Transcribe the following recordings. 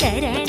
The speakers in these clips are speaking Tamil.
ശരണ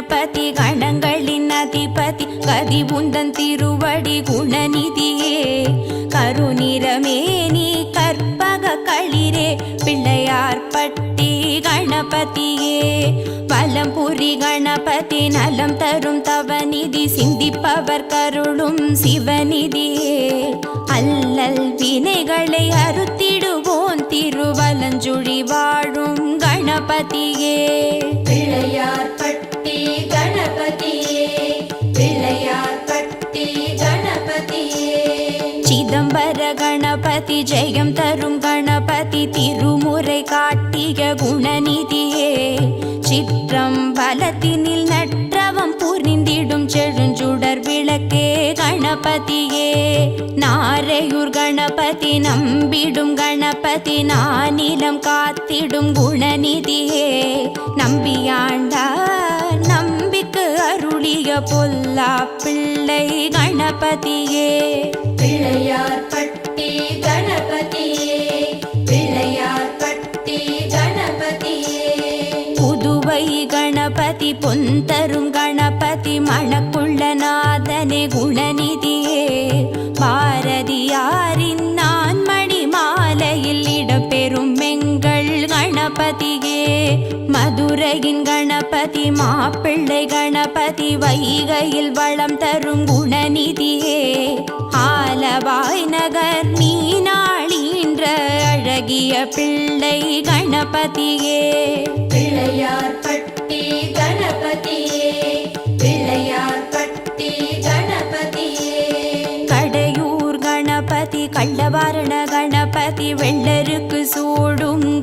கணபதி கணங்களின் அதிபதி கதி உந்தன் திருவடி குணநிதியே. கருநிறமேனி கற்பக களிரே பிள்ளையார் பட்டி கணபதியே. பலம்புரி கணபதி நலம் தரும் தவநிதி சிந்திப்பவர் கருளும் சிவநிதியே. அல்லல் வினைகளை அறுத்திடுவோன் திருவலஞ்சுழி வாழும் கணபதியே. பிள்ளையார் பட்டி கணபதியே பிள்ளையார் பட்டி கணபதியே சிதம்பர கணபதி ஜெயம் தரும் கணபதி திருமுறை காட்டிய குணநிதியே. சிற்றம் பலத்தினில் நற்றவம் புரிந்திடும் செழுஞ்சுடர் விளக்கே கணபதியே. நாரையூர் கணபதி நம்பிடும் கணபதி நானிலம் காத்திடும் குணநிதியே. நம்பியாண்டா அருளிய பொல்லா பிள்ளை கணபதியே. பிள்ளையார் பட்டி கணபதியே. பிள்ளையார் பட்டி கணபதியே. புதுவை கணபதி பொந்தரும் கணபதி மணக்குள்ள நாதனே குணநிதியே. பாரதியாரின் நான் மணி மாலையில் இடம்பெறும் எங்கள் கணபதியே. மதுரையின் கணபதி மாப்பிள்ளை கணபதி வைகையில் வளம் தரும் குணநிதியே. ஆலவாய் நகர் மீனாளீன்ற அழகிய பிள்ளை கணபதியே. பிள்ளையார் பட்டி கணபதியே. பிள்ளையார் பட்டி கணபதியே. கடையூர் கணபதி கள்ளவா வாரண கணபதி வெள்ளருக்கு சூடும்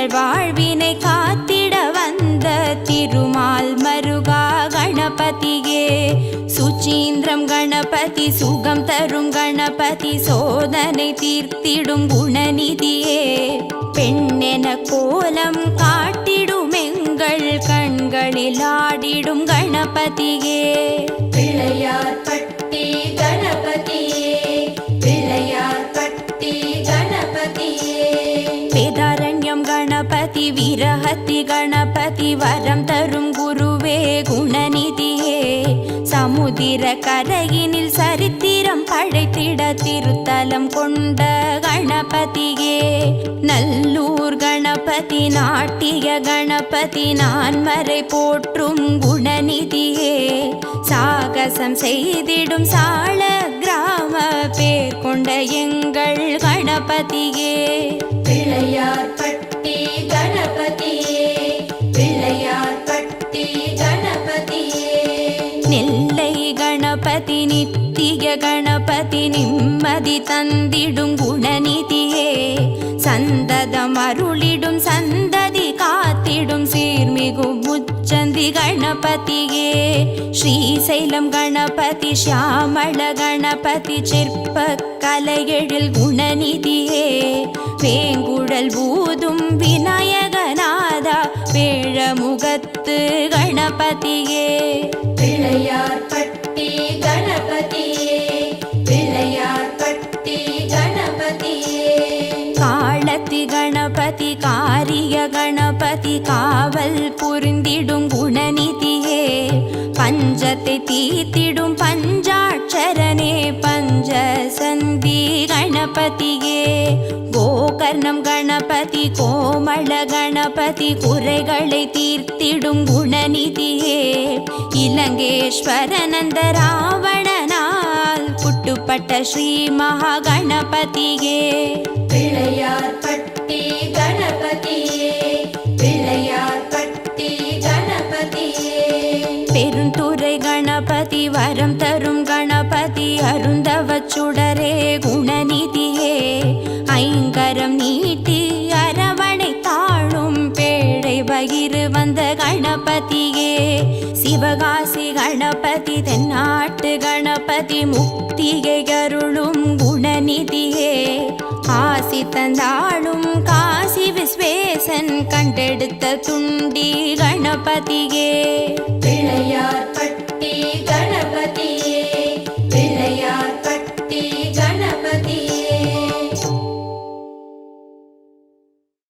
எங்கள் வாழ்வினை காத்திட வந்த திருமால் மருகா கணபதியே. சுச்சீந்திரம் கணபதி சுகம் தரும் கணபதி சோதனை தீர்த்திடும் குணநிதியே. பெண்ணென கோலம் காட்டிடும் எங்கள் கண்களில் ஆடிடும் கணபதியே. பிள்ளையார் கணபதி விரஹத்தி கணபதி வரம் தரும் குருவே குணநிதியே சமுதிர கரையினில் சரித்திரம் படைத்திட திருத்தலம் கொண்ட கணபதியே நல்லூர் கணபதி நாட்டிய கணபதி நான்மறை போற்றும் குணநிதியே சாகசம் செய்திடும் சால கிராம பேர் கொண்ட எங்கள் கணபதியே பிள்ளையார் பட்டி கணபதி நிம்மதி தந்திடும் குணநிதியே சந்ததம் அருளிடும் சந்ததி காத்திடும் சீர்மிகும் முச்சந்தி கணபதியே ஸ்ரீசைலம் கணபதி ஷியாமள கணபதி சிற்ப கலையெழில் குணநிதியே வேங்குழல் பூதும் விநாயகநாதா வேழமுகத்து கணபதியே பிள்ளையார் பட்டி கணபதி காவல் புரிந்திடும் குணநிதியே பஞ்சத்தை தீத்திடும் பஞ்சாட்சரனே பஞ்ச சந்தி கணபதியே. கோகர்ணம் கணபதி கோமள கணபதி குறைகளை தீர்த்திடும் குணநிதியே. இலங்கேஸ்வரனந்த ராவணனால் குட்டுப்பட்ட ஸ்ரீ மகா கணபதியே பிள்ளையார் பட்டி வரம் தரும் கணபதி அருந்தவச் சுடரே குணநிதியே. ஐங்கரம் நீட்டி அரவணை தாழும் பேழை பகிரு வந்த கணபதியே. சிவகாசி கணபதி தென்னாட்டு கணபதி முக்தியை அருளும் குணநிதியே. காசி தந்தாளும் காசி விஸ்வேசன் கண்டெடுத்த துண்டி கணபதியே. பிள்ளையார் பட்டி